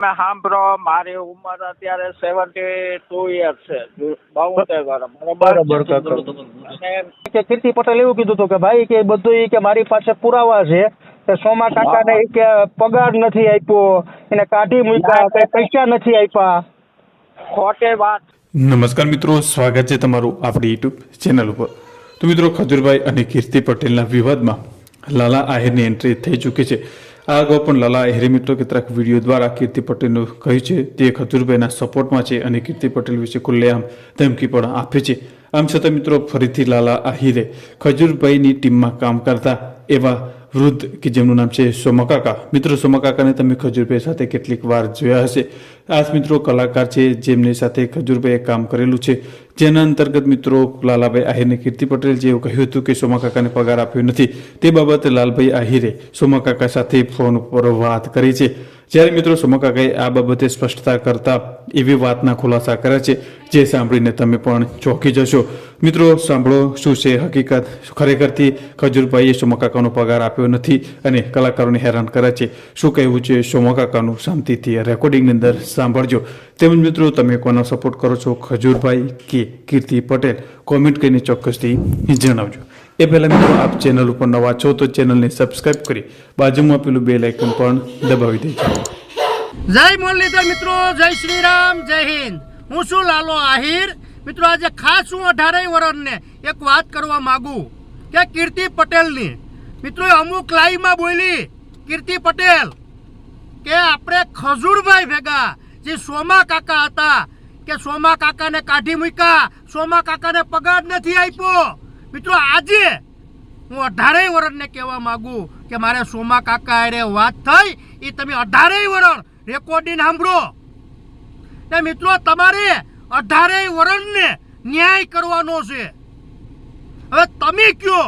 તમે સાંભળો મારી ઉંમર અત્યારે સેવન્ટી ટુ યર છે. બાઉતેર વર્ષ બરોબર? કે કીર્તિ પટેલ એવું કીધું હતું કે ભાઈ કે બધું કે મારી પાસે પુરાવા છે કે સોમા કાકા ને કે પગાર નથી આપ્યો એને કાઢી મૂક્યા કે પૈસા નથી આપ્યા. ખોટે વાત. નમસ્કાર મિત્રો સ્વાગત છે તમારું આપણી યુટ્યુબ ચેનલ ઉપર. તો મિત્રો ખજૂરભાઈ અને કીર્તિ પટેલના વિવાદમાં લાલા આહિરની એન્ટ્રી થઈ ચૂકી છે. આ અગાઉ પણ લાલા આહિરે મિત્રો કેટલાક વીડિયો દ્વારા કીર્તિ પટેલનું કહ્યું છે, તે ખજૂરભાઈના સપોર્ટમાં છે અને કીર્તિ પટેલ વિશે ખુલ્લેઆમ ધમકી પણ આપે છે. આમ છતાં મિત્રો, ફરીથી લાલા આહિરે ખજૂરભાઈની ટીમમાં કામ કરતા એવા વૃદ્ધ કે જેમનું નામ છે સોમકાકા મિત્રો સોમકાકાને તમે ખજૂરભાઈ સાથે કેટલીક વાર જોયા હશે. આ મિત્રો, કલાકાર છે જેમની સાથે ખજૂરભાઈએ કામ કરેલું છે. જેના અંતર્ગત મિત્રો લાલાભાઈ આહિરને કીર્તિ પટેલ જે એવું કહ્યું હતું કે સોમાકાકાને પગાર આપ્યો નથી, તે બાબતે લાલભાઈ આહિરે સોમાકાકા સાથે ફોન ઉપર વાત કરી છે. જ્યારે મિત્રો સોમાકાકાએ આ બાબતે સ્પષ્ટતા કરતા એવી વાતના ખુલાસા કર્યા છે, જે સાંભળીને તમે પણ ચોંકી જશો. મિત્રો, સાંભળો શું છે? હકીકત ખરેખરથી ખજૂરભાઈએ સોમાકાકાનો પગાર આપ્યો નથી અને કલાકારોને હેરાન કરે છે. શું કહેવું છે? સોમાકાકાનું શાંતિથી રેકોર્ડિંગની અંદર સાંભળજો. તેમજ મિત્રો, તમે કોનો સપોર્ટ કરો છો? ખજૂરભાઈ કે કીર્તિ પટેલ. કોમેન્ટ કરીને ચોક્કસથી જણાવજો. એ પહેલાં મિત્રો આપ ચેનલ ઉપર નવા છો તો ચેનલને સબસ્ક્રાઈબ કરી બાજુમાં પેલું બે લાઇકન પણ દબાવી દેજો. જય મુરલીધર મિત્રો, જય શ્રી રામ જય હિન્દ. હું છું લાલો આહિર. મિત્રો, આજે ખાસ હું અઢારેય વર્ષને એક વાત કરવા માંગુ કે કીર્તિ પટેલની. મિત્રો અમુક લાઈવમાં બોલી, કીર્તિ પટેલ, કે આપણે ખજૂરભાઈ ભેગા જે સોમા કાકા હતા, કે સોમા કાકાને કાઢી મૂક્યા, સોમા કાકાને પગાર નથી આપ્યો મિત્રો, આજે હું અઢારેય વર્ષને કહેવા માગું કે મારે સોમા કાકા અરે વાત થઈ, એ તમે અઢારેય વર્ષ રેકોર્ડિંગ સાંભળો. ને મિત્રો, તમારે અઢારેય વર્ષને ન્યાય કરવાનો છે. હવે તમે કયો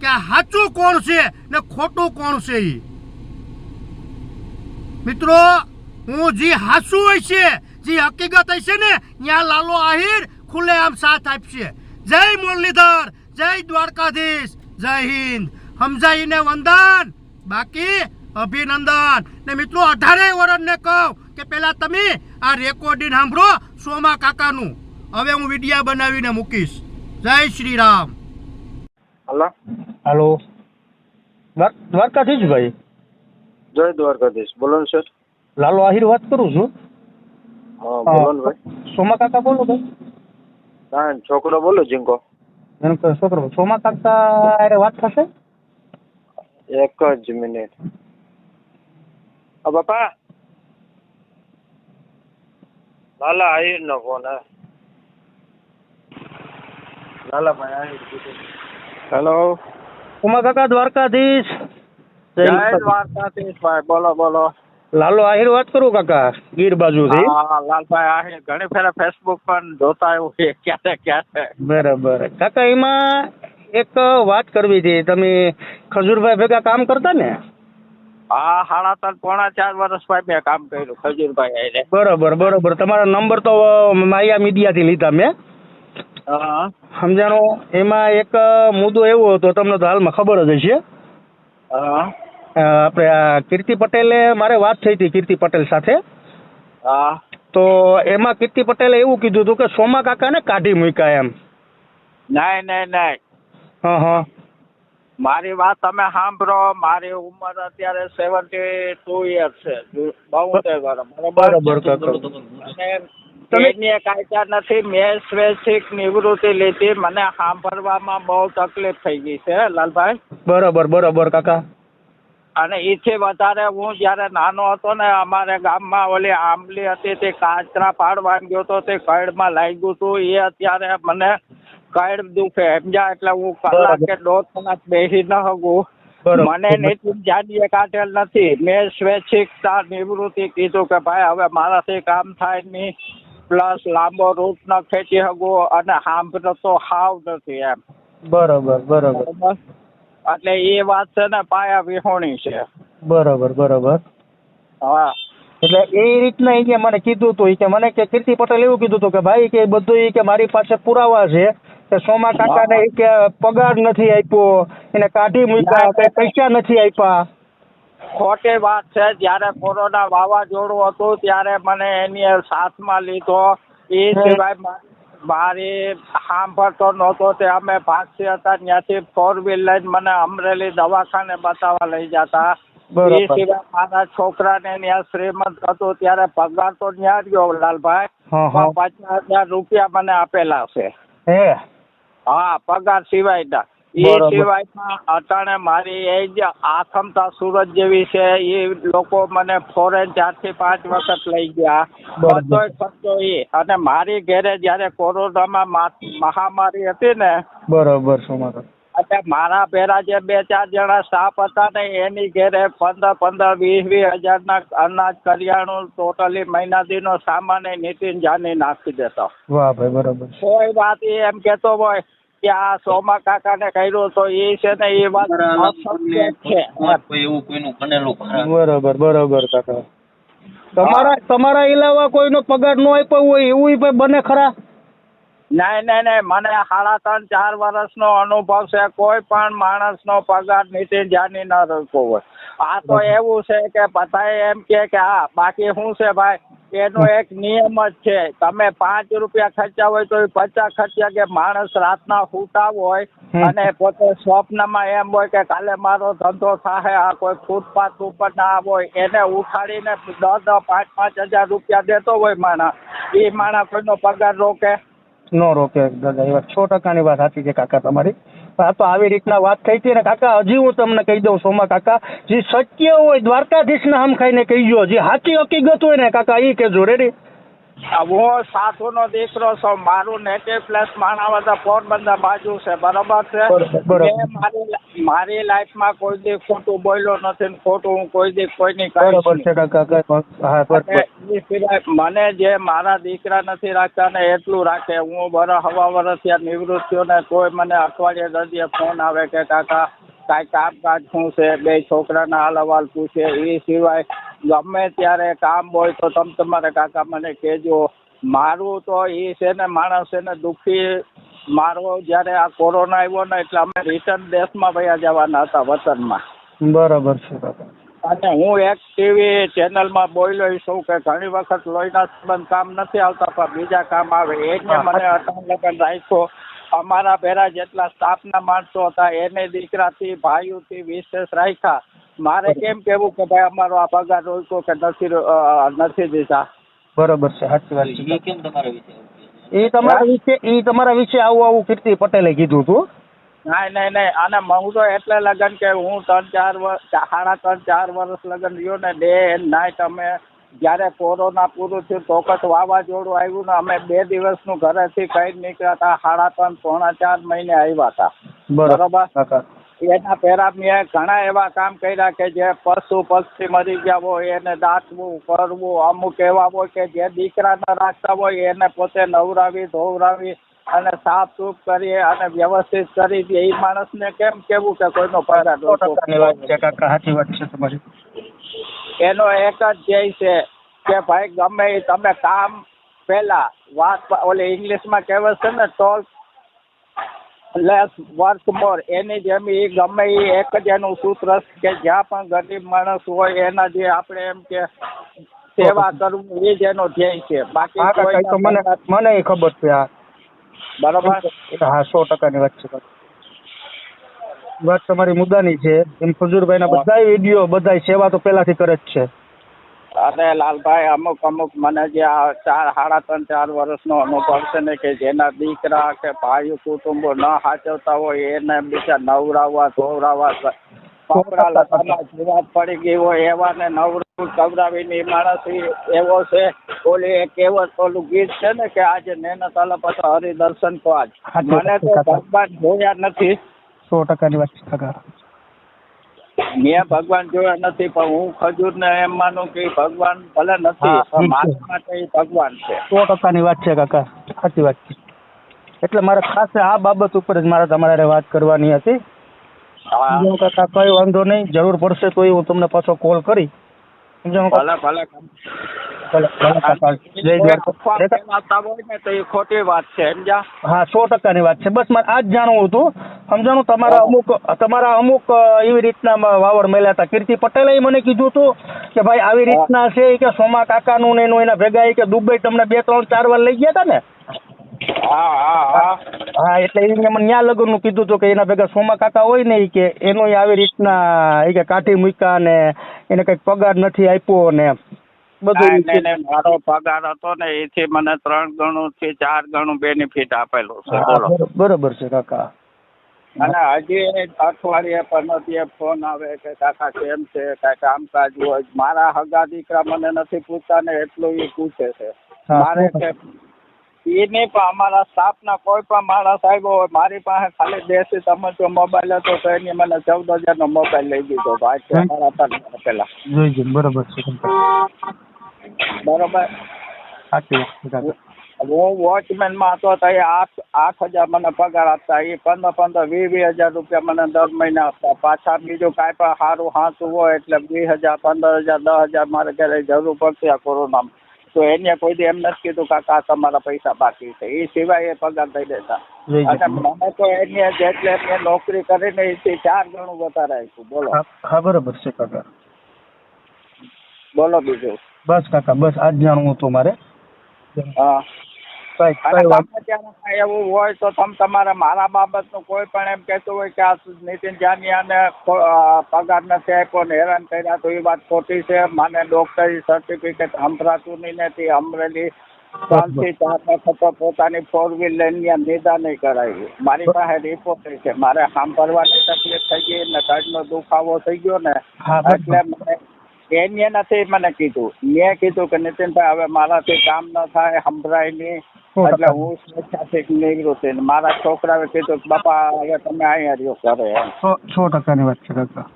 કે સાચું કોણ છે ને ખોટું કોણ છે એ મિત્રો, હું જે હાસું છે, જે હકીકત હશે ને ત્યાં લાલો આહિર ખુલ્લે આમ સાથ આપશે. જય મુરલીધર! જય દ્વારકાધીશ જય હિન્દ. સમજાઈને વંદન. બાકી અભિનંદન. ને મિત્રો અઢારે વર્ષને કહું કે પેલા તમે આ રેકોર્ડિંગ સાંભળો સોમા કાકાનું. હવે હું વિડીયા બનાવીને મૂકીશ. જય શ્રી રામ હલો. હાલો દ્વારકાધીશ ભાઈ. જય દ્વારકાધીશ. બોલો ને સર. લાલો આહિર વાત કરું છું. હા બોલો ને ભાઈ. સોમા કાકા બોલો ભાઈ. હા છોકરો બોલો જીંકો. એમ કે છોકરો સોમા કાકા અરે વાત થશે એક જ મિનિટ બાપા લાલા આહિર નો ફોન હે લાલાભાઈ આહિર હેલો સોમા કાકા દ્વારકાધીશ જય જય દ્વારકાધીશ ભાઈ બોલો બોલો લાલો આહિર વાત કરું કાકા? ગીર બાજુથી? હા લાલભાઈ આહિર. ઘણી ફેરા ફેસબુક પર જોતા એવું છે ક્યારે ક્યારે. બરાબર. કાકા એમાં એક વાત કરવી હતી. તમે ખજૂરભાઈ ભેગા કામ કરતા ને? હા સાડા ત્રણ પોણા ચાર વર્ષ ભાઈ મેં કામ કર્યું ખજૂરભાઈ આહિરે. બરાબર બરાબર. તમારા નંબર તો માયા મીડિયા થી લીધા મેં. હા. સમજાણો? એમાં એક મુદ્દો એવો હતો તમને તો હાલમાં ખબર જ હશે. હા. આપણે આ કીર્તિ પટેલે મારે વાત થઈ હતી કીર્તિ પટેલ સાથે. હા. તો એમાં કીર્તિ પટેલે એવું કીધું હતું કે સોમા કાકાને કાઢી મૂક્યા એમ. નહીં નહીં નહીં હા હા. મારી વાત તમે સાંભળો. મારી ઉંમર અત્યારે સેવન્ટી ટુ યર છે. બાઉતેર વર્ષ. બરાબર? કાકા. અને કાયદા નથી. મેં સ્વૈચ્છિક નિવૃત્તિ લીધી. મને સાંભળવામાં બહુ તકલીફ થઈ ગઈ છે લાલભાઈ. બરાબર બરાબર કાકા. અને એથી વધારે હું જ્યારે નાનો હતો ને અમારે ગામમાં ઓલી આંબલી હતી તે કાચરા પાડવા ગયો તો તે કઈડમાં લાગ્યું હતું એ અત્યારે મને કઈડ દુખે સમજ્યા? એટલે હું કલાકે દોઢ કલાક બેસી ન શકું. મને નીતિ જાડીએ કાઢેલ નથી. મેં સ્વૈચ્છિકતા નિવૃત્તિ કીધું કે ભાઈ હવે મારાથી કામ થાય નહીં. પ્લસ લાંબો રૂટ ન ખેંચી શકું અને સાંભળતો તો હાવ નથી એમ. બરાબર. બરાબર? એટલે એ વાત છે ને પાયા વિહોણી છે. બરોબર બરોબર. હા. એટલે એ રીતના એ કે મને કીધું હતું કે મને કે કીર્તિ પટેલ એવું કીધું હતું કે ભાઈ કે બધું કે મારી પાસે પુરાવા છે કે સોમા કાકાને ઈ કે પગાર નથી આપ્યો એને કાઢી મૂક્યા કે પૈસા નથી આપ્યા. ખોટી વાત છે જ્યારે કોરોના વાવાઝોડું હતું ત્યારે મને એની સાથમાં લીધો. એ સિવાય મારી સાંભળતો નહોતો તે અમે ભાગતી હતા ત્યાંથી ફોર વ્હીલ લઈને મને અમરેલી દવાખાને બતાવવા લઈ જતા. એ સિવાય મારા છોકરાને ત્યાં શ્રીમંત હતો ત્યારે પગાર તો ત્યાં જ ગયો લાલભાઈ. પચાસ હજાર રૂપિયા મને આપેલા છે. હા પગાર સિવાયના. એ. સિવાયમાં અટાણે મારી એ જ આથમતા સુરત જેવી છે એ લોકો મને ફોરેન ચારથી પાંચ વખત લઈ ગયા. બધો ખર્ચો એ. અને મારી ઘેરે જયારે કોરોનામાં મહામારી હતી ને બરોબર એટલે મારા પેરા જે બે ચાર જણા સ્ટાફ હતા ને એની ઘેરે પંદર પંદર વીસ વીસ હજારના અનાજ કરિયાણું ટોટલી મહિના દીનો સામાન એ નીતિન જાની નાખી દેતો. વાહ ભાઈ બરોબર કોઈ વાત એમ કેતો હોય કે આ સોમા કાકાને કર્યો તો એ છે ને એ વાત એવું કોઈનું બનેલું બરોબર બરોબર કાકા. તમારા તમારા ઇલાવા કોઈનો પગાર ન આપ્યો હોય એવું ભાઈ બને ખરા? ના ના ના મને સાડા ત્રણ ચાર વર્ષનો અનુભવ છે કોઈ પણ માણસનો પગાર નીતિન જાની ન રખવો હોય. આ તો એવું છે કે બધાએ એમ કે કે હા બાકી શું છે ભાઈ? એનો એક નિયમ જ છે. તમે પાંચ રૂપિયા ખર્ચા હોય તો પચાસ ખર્ચ્યા કે માણસ રાતના ફૂટા હોય અને પોતે સ્વપ્નમાં એમ હોય કે કાલે મારો ધંધો થાય આ કોઈ ફૂટપાથ ઉપર ના હોય એને ઉઠાડીને દસ દસ પાંચ પાંચ હજાર રૂપિયા દેતો હોય માણસ. એ માણસ કોઈનો પગાર રોકે? નો રોકે દાદા એ વાત સો ટકાની વાત સાચી છે કાકા તમારી. આ તો આવી રીતના વાત થઈ હતી ને કાકા, હજી હું તમને કહી દઉં સોમા કાકા, જે સત્ય હોય દ્વારકાધીશને હમ ખાઈને કહીજો જે સાચી હકીકત હોય ને કાકા એ કહેજો રેડી હું સાસુનો દીકરો છું મારું નેટિવ પ્લેસ માણાવદર પોરબંદર બાજુ છે બરોબર છે? મારી મારી લાઈફમાં કોઈ દી ખોટું બોલ્યો નથી ખોટું હું કોઈ દી કોઈની બરોબર છે મને જે મારા દીકરા નથી રાખતા ને એટલું રાખે. હું બર હવા વર્ષ ત્યાં નિવૃત્ત થયો ને તોય મને અઠવાડિયે દર્દીએ ફોન આવે કે કાકા કાંઈ કામકાજ શું છે? બે છોકરાના હાલ અહેવાલ પૂછે. એ સિવાય ગમે ત્યારે કામ હોય તો તમે તમારા કાકા મને કહેજો. મારું તો એ છે ને માણસ છે ને દુઃખી મારો જ્યારે આ કોરોના આવ્યો ને એટલે અમે રિટર્ન દેશમાં વયા જવાના હતા વતનમાં. બરાબર છે અને હું એક ટીવી ચેનલમાં બોલ્યો છું કે ઘણી વખત લોહીના સંબંધ કામ નથી આવતા પણ બીજા કામ આવે. એને મને અટાણ લગન રાખ્યો. અમારા ભેરા જેટલા સ્ટાફના માણસો હતા એને દીકરાથી ભાઈઓથી વિશેષ રાખ્યા. મારે કેમ કેવું કે ભાઈ અમારો આ પગાર રોકો કે નથી નથી દેતા. બરોબર છે સાચી વાત છે. કેમ તમારા વિશે? એ તમારા વિશે એ તમારા વિશે આવું આવું કીર્તિ પટેલે કીધું હતું. નહીં નહીં નહીં અને હું તો એટલે લગન કે હું ત્રણ ચાર વર્ષ સાડા ત્રણ ચાર વર્ષ લગન રહ્યો ને ડે એન્ડ નાઇટ અમે જ્યારે કોરોના પૂરું થયું તોકત વાવાઝોડું આવ્યું ને અમે બે દિવસનું ઘરેથી કઈ નીકળ્યા હતા સાડા ત્રણ પોણા ચાર મહિને આવ્યા હતા બરોબર એના પહેલા મેં ઘણા એવા કામ કર્યા કે જે પશુ પક્ષી મરી ગયા હોય એને દાંતવું કરવું અમુક એવા હોય કે જે દીકરા ન રાખતા હોય એને પોતે નવરાવી ધોવરાવી અને સાફ સૂફ કરી અને વ્યવસ્થિત કરી દે. એ માણસને કેમ કેવું કે કોઈનો સાચી વાત છે તમારી. એનો એક જ ધ્યેય છે કે ભાઈ ગમે તમે કામ પહેલા વાત ઓલી ઇંગ્લિશમાં કહેવત છે ને ટોલ લેસ વર્ક મોર એની જેમ એ ગમે એ એક જ એનું સૂત્ર કે જ્યાં પણ ગરીબ માણસ હોય એના જે આપણે એમ કે સેવા કરવું એ જ એનો ધ્યેય છે. બાકી મને મને એ ખબર છે આ બરાબર? હા સો ટકાની વાત છે. વાત તમારી મુદ્દાની છે. એમ ખજૂરભાઈના બધાય વીડિયો બધાય સેવા તો પહેલાથી કરે જ છે. અને લાલભાઈ અમુક અમુક મને જે આ ચાર સાડા ત્રણ ચાર વર્ષનો અનુભવ છે ને કે જેના દીકરા કે ભાઈ કુટુંબો ન સાચવતા હોય એને બીજા નવરાવવા ધોવરાવવા કપડા લતામાં જીવાત પડી ગઈ હોય એવાને નવરું કવરાવીને એ માણસ એવો છે. ઓલી એક એવો ઓલું ગીત છે ને કે આજે નેના તાલા પાછા હરિદર્શન તો આજ. મને તો ભગવાન જોયા નથી. સો ટકાની વાત મેં ભગવાન જોયા નથી પણ હું ખજૂર ને એમ માનું કે ભગવાન ભલે નથી. મારા માટે ભગવાન છે. સો ટકાની વાત છે કાકા સાચી વાત છે. એટલે મારે ખાસ આ બાબત ઉપર જ મારે તમારે વાત કરવાની હતી. કાકા કઈ વાંધો નહીં જરૂર પડશે તો હું તમને પાછો કોલ કરી. સમજો ભલે ભલે. ખોટી વાત છે સમજ્યા? હા સો ટકાની વાત છે. બસ મારે આ જાણવું હતું. સમજાણું તમારા અમુક તમારા અમુક એવી રીતના વાવર મળ્યા હતા. કીર્તિ પટેલે મને કીધું હતું કે ભાઈ આવી રીતના છે કે સોમા કાકાનું ને એનું એના ભેગા કે દુબઈ તમને બે ત્રણ ચાર વાર લઈ ગયા હતા ને? હા એટલે એને મને ન્યા લગ્નનું કીધું હતું કે એના ભેગા સોમા કાકા હોય ને કે એનો આવી રીતના કાઠી કે મૂક્યા ને એને કઈ પગાર નથી આપ્યો ને બધું મારો પગાર હતો ને એથી મને ત્રણ ગણું થી ચાર ગણું બેનિફિટ આપેલું છે બોલો. બરોબર છે કાકા. અને હજી અઠવાડિયે પંદરથી ફોન આવે કે કાકા કેમ છે? કાંઈ કામકાજ હોય મારા હગા દીકરા મને નથી પૂછતા ને એટલું એ પૂછે છે. મારે કે એ નહીં પણ અમારા સ્ટાફના કોઈ પણ માણસ આવ્યો હોય મારી પાસે ખાલી દેશી તમે જો મોબાઈલ હતો તો એની મને ચૌદ હજારનો મોબાઈલ લઈ દીધો ભાઈ આજે હમ. મારા પર પેલા જોઈ જોઈ બરોબર છે. બરોબર. સાચી વાત છે કાકા હું વોચમેનમાં હતો તો એ આઠ આઠ હજાર મને પગાર આપતા એ પંદર પંદર વીસ વીસ હજાર રૂપિયા મને દર મહિને આપતા. પાછા બીજું કાંઈ પણ સારું હાંસું હોય એટલે વીસ હજાર પંદર હજાર દસ હજાર મારે ઘરે જરૂર પડતી આ કોરોનામાં. તો એને કોઈ દી એમ નથી કીધું કાકા આ તમારા પૈસા બાકી છે. એ સિવાય એ પગાર દઈ દેતા. જોઈ અને જોઈ. મને તો એની જેટલે મેં નોકરી કરીને એથી ચાર ગણું વધારે આપ્યું. બોલો. હા હા બરોબર છે કાકા. બોલો બીજું. બસ કાકા બસ આજ જાણવું હતું મારે. હા. કઈ અને કઈ વાત ગમે ત્યારે કાંઈ એવું હોય તો તમે તમારે મારા બાબતનું કોઈ પણ એમ કહેતું હોય કે આ નીતિન જાનિયાને પગાર નથી આપ્યો ને હેરાન કર્યા તો એ વાત ખોટી છે. મને ડોક્ટરી સર્ટિફિકેટ નહીં નથી અમરેલી ત્રણથી ચાર વખત પોતાની ફોર વ્હીલ લઈને નિદા નહીં કરાવી મારી પાસે રિપોર્ટ છે. મારે સાંભળવાની તકલીફ થઈ ગઈ ને કાઢનો દુખાવો થઈ ગયો ને એટલે મને એને નથી મને કીધું. મેં કીધું કે નીતિનભાઈ હવે મારાથી કામ ન થાય સંભળાય નહીં. સો એટલે ટકા. હું સ્વેચ્છાથી નિવૃત્તિ ને મારા છોકરાએ કીધું કે બાપા હવે તમે અહીંયા રહ્યો ઘરે એમ. સો સો ટકાની વાત છે કાકા.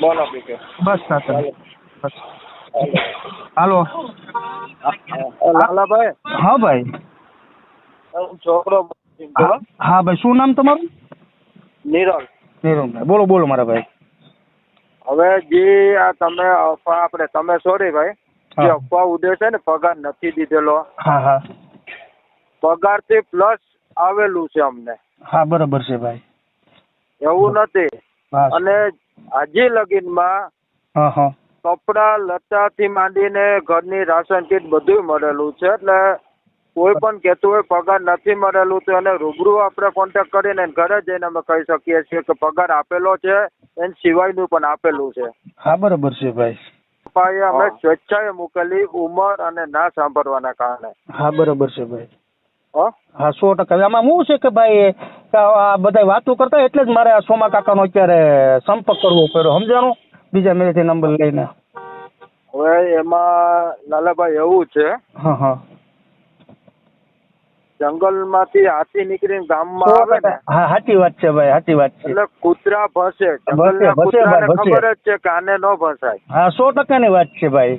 બોલો બીજું. બસ કાકા. બસ. હાલો. લાલાભાઈ હા ભાઈ. છોકરો હા હા ભાઈ. શું નામ તમારું? નિરલ. નીરવભાઈ બોલો બોલો મારા ભાઈ. હવે જે આ તમે અફવા આપણે તમે સોરી ભાઈ જે અફવા ઉડે છે ને પગાર નથી દીધેલો. પગારથી પ્લસ આવેલું છે અમને. હા બરોબર છે ભાઈ. એવું નથી. અને હજી લગીનમાં કપડા લત્તાથી માંડીને ઘરની રાશન કીટ બધું મળેલું છે એટલે કોઈ પણ કહેતું હોય પગાર નથી મળેલું તો એને રૂબરૂ આપણે કોન્ટેક્ટ કરીને ઘરે જઈને અમે કહી શકીએ છીએ કે પગાર આપેલો છે. એના સિવાયનું પણ આપેલું છે. હા બરોબર છે ભાઈ. પપ્પાએ અમે સ્વેચ્છાએ મોકલી ઉંમર અને ના સાંભળવાના કારણે. હા બરોબર છે ભાઈ. હો? હા સો ટકા. આમાં શું છે કે ભાઈ આ બધા વાતો કરતા એટલે જ મારે આ સોમા કાકાનો અત્યારે સંપર્ક કરવો પડ્યો સમજાણું? બીજા મેરેથી નંબર લઈને. હવે એમાં લાલાભાઈ એવું છે. હા હા. જંગલમાંથી હાથી નીકળીને ગામમાં માં આવે ને સાચી વાત છે ભાઈ સાચી વાત છે. એટલે કૂતરા ભસે. ખબર જ છે કાને ન ભસાય. હા સો ટકા ની વાત છે ભાઈ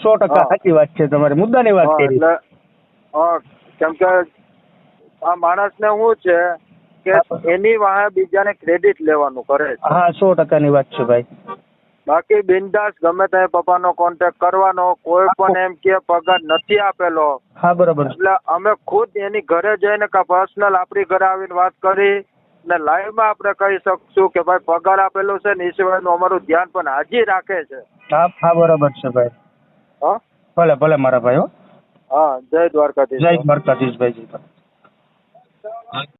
સો ટકા સાચી વાત છે તમારી મુદ્દાની વાત કરી. કેમ કે આ માણસને શું છે કે એની વાહે બીજાને ક્રેડિટ લેવાનું કરે છે. હા સો ટકાની વાત છે ભાઈ. બાકી બિંદાસ ગમે તે પપ્પાનો કોન્ટેક્ટ કરવાનો કોઈ પણ એમ કે પગાર નથી આપેલો. હા બરાબર. એટલે અમે ખુદ એની ઘરે જઈને કે પર્સનલ આપણી ઘરે આવીને વાત કરી ને લાઈવમાં આપણે કહી શકશું કે ભાઈ પગાર આપેલો છે ને એ સિવાયનું અમારું ધ્યાન પણ હાજી રાખે છે. હા હા બરોબર છે ભાઈ. હા? ભલે ભલે મારા ભાઈ હો હા જય દ્વારકાધીશ. જય દ્વારકાધીશ ભાઈ જી